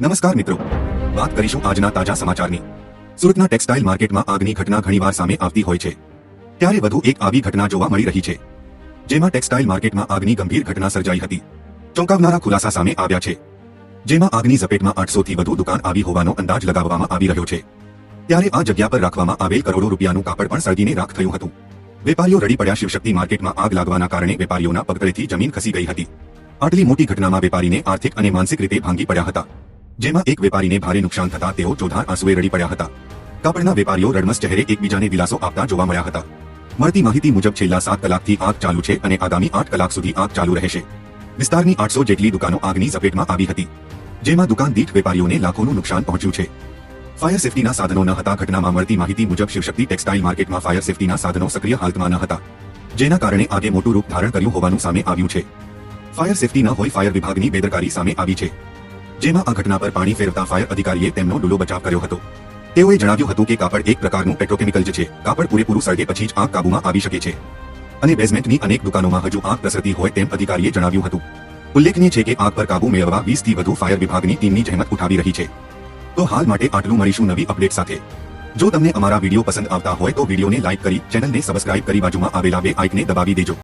નમસ્કાર મિત્રો. વાત કરીશું આજના તાજા સમાચારની. સુરતના ટેક્સટાઇલ માર્કેટમાં આગની ઘટના ઘણીવાર સામે આવતી હોય છે. ત્યારે વધુ એક આવી ઘટના જોવા મળી રહી છે. જેમાં ટેક્સટાઇલ માર્કેટમાં આગની ગંભીર ઘટના સર્જાઈ હતી. ચોંકાવનારા ખુલાસા સામે આવ્યા છે. જેમાં આગની ઝપેટમાં આઠસોથી વધુ દુકાન આવી હોવાનો અંદાજ લગાવવામાં આવી રહ્યો છે. ત્યારે આ જગ્યા પર રાખવામાં આવેલ કરોડો રૂપિયાનું કાપડ પણ સળગીને રાખ થયું હતું. વેપારીઓ રડી પડ્યા શિવશક્તિ માર્કેટમાં આગ લાગવાના કારણે વેપારીઓના પગતળેથી જમીન ખસી ગઈ હતી. આટલી મોટી ઘટનામાં વેપારીને આર્થિક અને માનસિક રીતે ભાંગી પડ્યા હતા. જેમાં એક વેપારીને ભારે નુકસાન થતા તેઓ ચોધાર આંસુએ રડી પડ્યા હતા. કાપડના વેપારીઓ રડમસ ચહેરે એકબીજાને દિલાસો આપતા જોવા મળ્યા હતા. મળતી માહિતી મુજબ છેલ્લા સાત કલાકથી આગ ચાલુ છે અને આગામી આઠ કલાક સુધી આગ ચાલુ રહેશે. વિસ્તારની આઠસો જેટલી દુકાનો આગની ઝપેટમાં આવી હતી, જેમાં દુકાન દીઠ વેપારીઓને લાખોનું નુકસાન પહોંચ્યું છે. ફાયર સેફટીના સાધનો ન હતા ઘટનામાં મળતી માહિતી મુજબ શિવશક્તિ ટેક્સટાઇલ માર્કેટમાં ફાયર સેફટીના સાધનો સક્રિય હાલતમાં ન હતા, જેના કારણે આગે મોટું રૂપ ધારણ કર્યું હોવાનું સામે આવ્યું છે. ફાયર સેફટી ન હોય ફાયર વિભાગની બેદરકારી સામે આવી છે. જેમાં આ ઘટના પર પાણી ફેરવતા ફાયર અધિકારીએ તેમનો ડૂલો બચાવ કર્યો હતો. તેઓએ જણાવ્યું હતું કે કાપડ એક પ્રકારનું પેટ્રોકેમિકલ જ છે. કાપડ પૂરેપૂરું સળગે પછી જ આગ કાબૂમાં આવી શકે છે. અને બેઝમેન્ટની અનેક દુકાનોમાં હજુ આગ પ્રસરતી હોય તેમ અધિકારીએ જણાવ્યું હતું. ઉલ્લેખનીય છે કે આગ પર કાબુ મેળવવા વીસથી વધુ ફાયર વિભાગની ટીમની જહેમત ઉઠાવી રહી છે. તો હાલ માટે આટલું મળીશું નવી અપડેટ સાથે. જો તમને અમારા વીડિયો પસંદ આવતા હોય તો વિડીયોને લાઇક કરી, ચેનલને સબસ્ક્રાઇબ કરી બાજુમાં આવેલા બે આઇકને દબાવી દેજો.